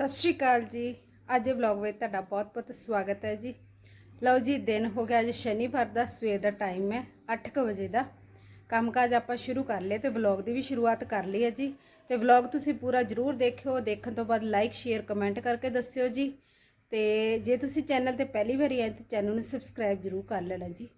ਸਤਿ ਸ਼੍ਰੀ ਅਕਾਲ ਜੀ। ਅੱਜ ਦੇ ਵਲੌਗ ਵਿੱਚ ਤੁਹਾਡਾ ਬਹੁਤ-ਬਹੁਤ ਸਵਾਗਤ ਹੈ ਜੀ। ਲਓ ਜੀ, ਦਿਨ ਹੋ ਗਿਆ ਅੱਜ ਸ਼ਨੀਵਾਰ ਦਾ, ਸਵੇਰ ਦਾ ਟਾਈਮ ਹੈ 8:00 ਵਜੇ ਦਾ। ਕੰਮਕਾਜ ਆਪਾਂ ਸ਼ੁਰੂ ਕਰ ਲਏ ਤੇ ਵਲੌਗ ਦੀ ਵੀ ਸ਼ੁਰੂਆਤ ਕਰ ਲਈ ਹੈ ਜੀ। ਤੇ ਵਲੌਗ ਤੁਸੀਂ ਪੂਰਾ ਜ਼ਰੂਰ ਦੇਖਿਓ, ਦੇਖਣ ਤੋਂ ਬਾਅਦ ਲਾਈਕ ਸ਼ੇਅਰ ਕਮੈਂਟ ਕਰਕੇ ਦੱਸਿਓ ਜੀ। ਤੇ ਜੇ ਤੁਸੀਂ ਚੈਨਲ ਤੇ ਪਹਿਲੀ ਵਾਰੀ ਆਏ ਤਾਂ ਚੈਨਲ ਨੂੰ ਸਬਸਕ੍ਰਾਈਬ ਜ਼ਰੂਰ ਕਰ ਲੈਣਾ ਜੀ।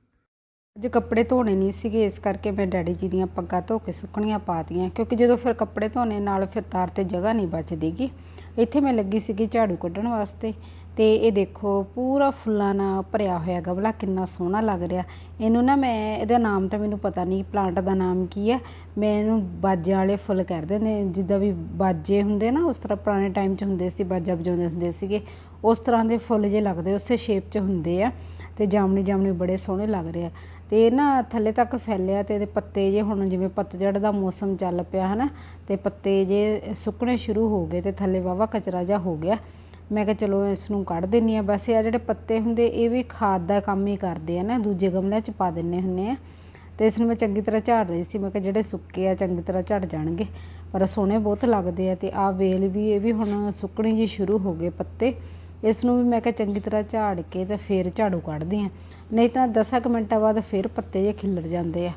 ਅੱਜ ਕੱਪੜੇ ਧੋਣੇ ਨਹੀਂ ਸੀਗੇ, ਇਸ ਕਰਕੇ ਮੈਂ ਡੈਡੀ ਜੀ ਦੀਆਂ ਪੱਗਾਂ ਧੋ ਕੇ ਸੁੱਕਣੀਆਂ ਪਾਤੀਆਂ ਕਿਉਂਕਿ ਜਦੋਂ ਫਿਰ ਕੱਪੜੇ ਧੋਣੇ ਨਾਲ ਫਿਰ ਤਾਰ ਤੇ ਜਗ੍ਹਾ ਨਹੀਂ ਬਚਦੀਗੀ। ਇੱਥੇ ਮੈਂ ਲੱਗੀ ਸੀਗੀ ਝਾੜੂ ਕੱਢਣ ਵਾਸਤੇ ਤੇ ਇਹ ਦੇਖੋ ਪੂਰਾ ਫੁੱਲਾਂ ਨਾਲ ਭਰਿਆ ਹੋਇਆ ਗਮਲਾ ਕਿੰਨਾ ਸੋਹਣਾ ਲੱਗ ਰਿਹਾ। ਇਹਨੂੰ ਨਾ ਮੈਂ, ਇਹਦਾ ਨਾਮ ਤਾਂ ਮੈਨੂੰ ਪਤਾ ਨਹੀਂ ਪਲਾਂਟ ਦਾ ਨਾਮ ਕੀ ਹੈ। ਮੈਂ ਇਹਨੂੰ ਬਾਜੇ ਵਾਲੇ ਫੁੱਲ ਕਹਿੰਦੇ ਨੇ, ਜਿੱਦਾਂ ਵੀ ਬਾਜੇ ਹੁੰਦੇ ਨਾ, ਉਸ ਤਰ੍ਹਾਂ ਪੁਰਾਣੇ ਟਾਈਮ 'ਚ ਹੁੰਦੇ ਸੀ, ਬਾਜਾ ਵਜਾਉਂਦੇ ਹੁੰਦੇ ਸੀਗੇ। ਉਸ ਤਰ੍ਹਾਂ ਦੇ ਫੁੱਲ ਜੇ ਲੱਗਦੇ, ਉਸੇ ਸ਼ੇਪ 'ਚ ਹੁੰਦੇ ਆ ਤੇ ਜਾਮਣੀ ਜਾਮਣੀ ਬੜੇ ਸੋਹਣੇ ਲੱਗ ਰਹੇ ਆ। ਤੇ ਇਹ ਨਾ ਥੱਲੇ ਤੱਕ ਫੈਲਿਆ ਤੇ ਇਹਦੇ ਪੱਤੇ ਜੇ ਹੁਣ ਜਿਵੇਂ ਪਤਝੜ ਦਾ ਮੌਸਮ ਚੱਲ ਪਿਆ ਹਨਾ, ਤੇ ਪੱਤੇ ਜੇ ਸੁੱਕਣੇ ਸ਼ੁਰੂ ਹੋ ਗਏ ਤੇ ਥੱਲੇ ਵਾਵਾ ਕਚਰਾ ਜਾ ਹੋ ਗਿਆ। ਮੈਂ ਕਿਹਾ ਚਲੋ ਇਸ ਨੂੰ ਕੱਢ ਦਿੰਨੀ ਆ ਬਸ, ਇਹ ਜਿਹੜੇ ਪੱਤੇ ਹੁੰਦੇ ਇਹ ਵੀ ਖਾਦ ਦਾ ਕੰਮ ਹੀ ਕਰਦੇ ਆ ਨਾ, ਦੂਜੇ ਗਮਲਿਆਂ 'ਚ ਪਾ ਦਿੰਨੇ ਹੁੰਨੇ ਆ। ਤੇ ਇਸ ਨੂੰ ਮੈਂ ਚੰਗੀ ਤਰ੍ਹਾਂ ਝਾੜ ਰਹੀ ਸੀ, ਮੈਂ ਕਿਹਾ ਜਿਹੜੇ ਸੁੱਕੇ ਆ ਚੰਗੀ ਤਰ੍ਹਾਂ ਝੜ ਜਾਣਗੇ। ਪਰ ਸੋਹਣੇ ਬਹੁਤ ਲੱਗਦੇ ਆ ਤੇ ਆ ਵੇਲ ਵੀ, ਇਹ ਵੀ ਹੁਣ ਸੁੱਕਣੀ ਜੀ ਸ਼ੁਰੂ ਹੋ ਗਏ ਪੱਤੇ। ਇਸ ਨੂੰ ਵੀ ਮੈਂ ਕਿਹਾ ਚੰਗੀ ਤਰ੍ਹਾਂ ਝਾੜ ਕੇ ਤੇ ਫਿਰ ਝਾੜੂ ਕੱਢਦੀ ਆ ਨਹੀਂ ਤਾਂ 10 ਮਿੰਟਾਂ ਬਾਅਦ ਫਿਰ ਪੱਤੇ ਜੇ ਖਿਲਰ ਜਾਂਦੇ ਆ।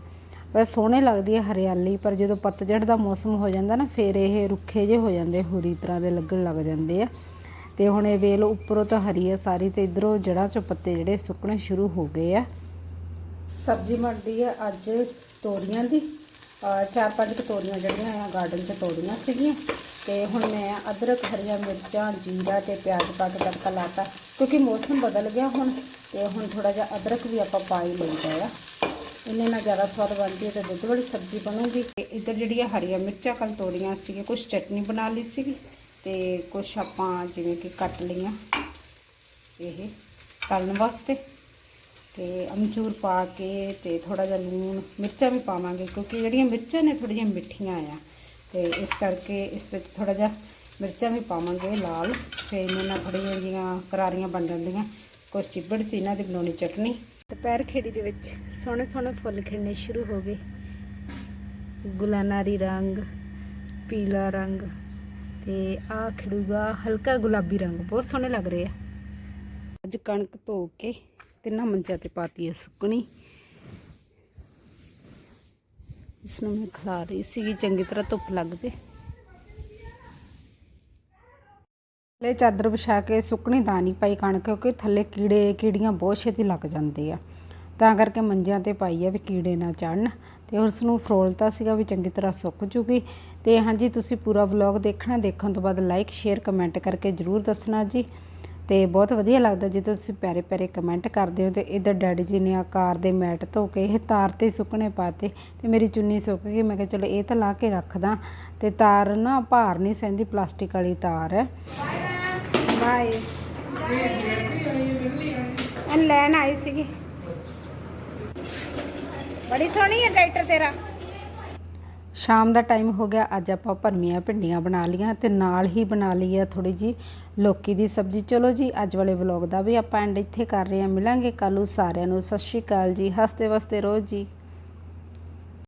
ਵੈਸੇ ਸੋਹਣੇ ਲੱਗਦੀ ਹੈ ਹਰਿਆਲੀ, ਪਰ ਜਦੋਂ ਪੱਤਝੜ ਦਾ ਮੌਸਮ ਹੋ ਜਾਂਦਾ ਨਾ, ਫਿਰ ਇਹ ਰੁੱਖੇ ਜੇ ਹੋ ਜਾਂਦੇ, ਹੋਰੀ ਤਰ੍ਹਾਂ ਦੇ ਲੱਗਣ ਲੱਗ ਜਾਂਦੇ ਆ। ਤੇ ਹੁਣ ਇਹ ਵੇਲ ਉੱਪਰੋਂ ਤਾਂ ਹਰੀ ਆ ਸਾਰੀ ਤੇ ਇਧਰੋਂ ਜੜਾਂ ਚੋਂ ਪੱਤੇ ਜਿਹੜੇ ਸੁੱਕਣੇ ਸ਼ੁਰੂ ਹੋ ਗਏ ਆ। ਸਬਜ਼ੀ ਬਣਦੀ ਆ ਅੱਜ ਤੋਰੀਆਂ ਦੀ। ਚਾਰ ਪੰਜ ਕੁ ਤੋਰੀਆਂ ਜਿਹੜੀਆਂ ਆ, ਗਾਰਡਨ 'ਚ ਤੋੜੀਆਂ ਸੀਗੀਆਂ। ਤੇ ਹੁਣ ਮੈਂ ਅਦਰਕ, ਹਰੀਆਂ ਮਿਰਚਾਂ, ਜੀਰਾ ਤੇ ਪਿਆਜ਼ ਪਾ ਕੇ ਤੜਕਾ ਲਾਤਾ। ਕਿਉਂਕਿ ਮੌਸਮ ਬਦਲ ਗਿਆ ਹੁਣ ਤੇ ਹੁਣ ਥੋੜਾ ਜਿਹਾ ਅਦਰਕ ਵੀ ਆਪਾਂ ਪਾ ਹੀ ਲਈਦਾ ਆ। ਇਹਨੇ ਨਾਲ ਜ਼ਿਆਦਾ ਸਵਾਦ ਬਣਦੀ ਹੈ ਤੇ ਦੁੱਧ ਵਾਲੀ ਸਬਜ਼ੀ ਬਣੂਗੀ। ਤੇ ਇੱਧਰ ਜਿਹੜੀਆਂ ਹਰੀਆਂ ਮਿਰਚਾਂ ਕੱਲ ਤੋੜੀਆਂ ਸੀਗੀਆਂ ਕੁਝ ਚਟਨੀ ਬਣਾ ਲਈ ਸੀਗੀ ਤੇ ਕੁਝ ਆਪਾਂ ਜਿਵੇਂ ਕਿ ਕੱਟ ਲਈਆਂ ਇਹ ਤਲਣ ਵਾਸਤੇ। ਤੇ ਅਮਚੂਰ ਪਾ ਕੇ ਤੇ ਥੋੜਾ ਜਿਹਾ ਲੂਣ ਮਿਰਚਾਂ ਵੀ ਪਾਵਾਂਗੇ ਕਿਉਂਕਿ ਜਿਹੜੀਆਂ ਮਿਰਚਾਂ ਨੇ ਥੋੜੀਆਂ ਮਿੱਠੀਆਂ ਆ। ਤੇ ਇਸ ਕਰਕੇ ਇਸ ਵਿੱਚ ਥੋੜਾ ਜਿਹਾ ਮਿਰਚਾਂ ਵੀ ਪਾਵਾਂਗੇ, ਲਾਲ। ਤੇ ਇਹਨਾਂ ਨਾਲ ਥੋੜ੍ਹੀਆਂ ਜਿਹੀਆਂ ਕਰਾਰੀਆਂ ਬਣ ਜਾਂਦੀਆਂ। ਕੁਝ ਚਿੱਬੜ ਸੀ ਇਹਨਾਂ ਦੀ ਬਣਾਉਣੀ ਚਟਨੀ। ਦੁਪਹਿਰ ਖੇੜੀ ਦੇ ਵਿੱਚ ਸੋਹਣੇ ਸੋਹਣੇ ਫੁੱਲ ਖਿੜਨੇ ਸ਼ੁਰੂ ਹੋ ਗਏ। ਗੁਲਾਨਾਰੀ ਰੰਗ, ਪੀਲਾ ਰੰਗ ਤੇ ਆ ਖਿੜੂਗਾ ਹਲਕਾ ਗੁਲਾਬੀ ਰੰਗ। ਬਹੁਤ ਸੋਹਣੇ ਲੱਗ ਰਹੇ ਆ। ਅੱਜ ਕਣਕ ਧੋ ਕੇ ਤਿੰਨਾਂ ਮੰਚਾਂ ਤੇ ਪਾਤੀ ਹੈ ਸੁੱਕਣੀ। ਇਸ ਨੂੰ ਮੈਂ ਖਿਲਾ ਰਹੀ ਸੀਗੀ ਚੰਗੀ ਤਰ੍ਹਾਂ ਧੁੱਪ ਲੱਗ ਜੇ। ਥੱਲੇ ਚਾਦਰ ਵਿਛਾ ਕੇ ਸੁੱਕਣੀ ਤਾਂ ਨਹੀਂ ਪਾਈ ਕਣਕ, ਕਿਉਂਕਿ ਥੱਲੇ ਕੀੜੇ, ਕੀੜੀਆਂ ਬਹੁਤ ਛੇਤੀ ਲੱਗ ਜਾਂਦੇ ਆ। ਤਾਂ ਕਰਕੇ ਮੰਜਿਆਂ ਤੇ ਪਾਈ ਆ ਵੀ ਕੀੜੇ ਨਾ ਚੜਨ ਤੇ ਉਸ ਨੂੰ ਫਰੋਲਤਾ ਸੀਗਾ ਵੀ ਚੰਗੀ ਤਰ੍ਹਾਂ ਸੁੱਕ ਜੂਗੀ। ਤੇ ਹਾਂਜੀ, ਤੁਸੀਂ ਪੂਰਾ ਵਲੌਗ ਦੇਖਣਾ। ਦੇਖਣ ਤੋਂ ਬਾਅਦ ਲਾਈਕ ਸ਼ੇਅਰ ਕਮੈਂਟ ਕਰਕੇ ਜਰੂਰ ਦੱਸਣਾ ਜੀ। ਤੇ ਬਹੁਤ ਵਧੀਆ ਲੱਗਦਾ ਜੇ ਤੁਸੀਂ ਪਿਆਰੇ ਪਿਆਰੇ ਕਮੈਂਟ ਕਰਦੇ ਹੋ ਤੇ ਇਧਰ ਡੈਡੀ ਜੀ ਨੇ ਆਕਾਰ ਦੇ ਮੈਟ ਧੋ ਕੇ ਇਹ ਤਾਰ ਤੇ ਸੁੱਕਣੇ ਪਾਤੇ ਤੇ ਮੇਰੀ ਚੁੰਨੀ ਸੁੱਕ ਗਈ। ਮੈਂ ਕਿਹਾ ਚਲੋ ਇਹ ਤਾਂ ਲਾ ਕੇ ਰੱਖਦਾ ਤੇ ਤਾਰ ਨਾ ਭਾਰ ਨਹੀਂ ਸਹਿੰਦੀ, ਪਲਾਸਟਿਕ ਵਾਲੀ ਤਾਰ। ਹੈ ਬਾਏ ਇਹ ਲੈਣ ਆਈ ਸੀਗੀ। ਬੜੀ ਸੋਹਣੀ ਹੈ ਟਰੈਕਟਰ ਤੇਰਾ। ਸ਼ਾਮ ਦਾ ਟਾਈਮ ਹੋ ਗਿਆ, ਅੱਜ ਆਪਾਂ ਭਰਮੀਆਂ ਭਿੰਡੀਆਂ ਬਣਾ ਲੀਆਂ ਤੇ ਨਾਲ ਹੀ ਬਣਾ ਲਈ ਆ ਥੋੜੀ ਜੀ ਲੋਕੀ ਦੀ ਸਬਜ਼ੀ। ਚਲੋ ਜੀ, ਅੱਜ ਵਾਲੇ ਵਲੌਗ ਦਾ ਵੀ ਆਪਾਂ ਐਂਡ ਇੱਥੇ ਕਰ ਰਹੇ ਹਾਂ, ਮਿਲਾਂਗੇ ਕੱਲ੍ਹ ਨੂੰ ਸਾਰਿਆਂ ਨੂੰ। ਸਤਿ ਸ਼੍ਰੀ ਅਕਾਲ ਜੀ, ਹੱਸਦੇ ਵਸਦੇ ਰਹੋ ਜੀ।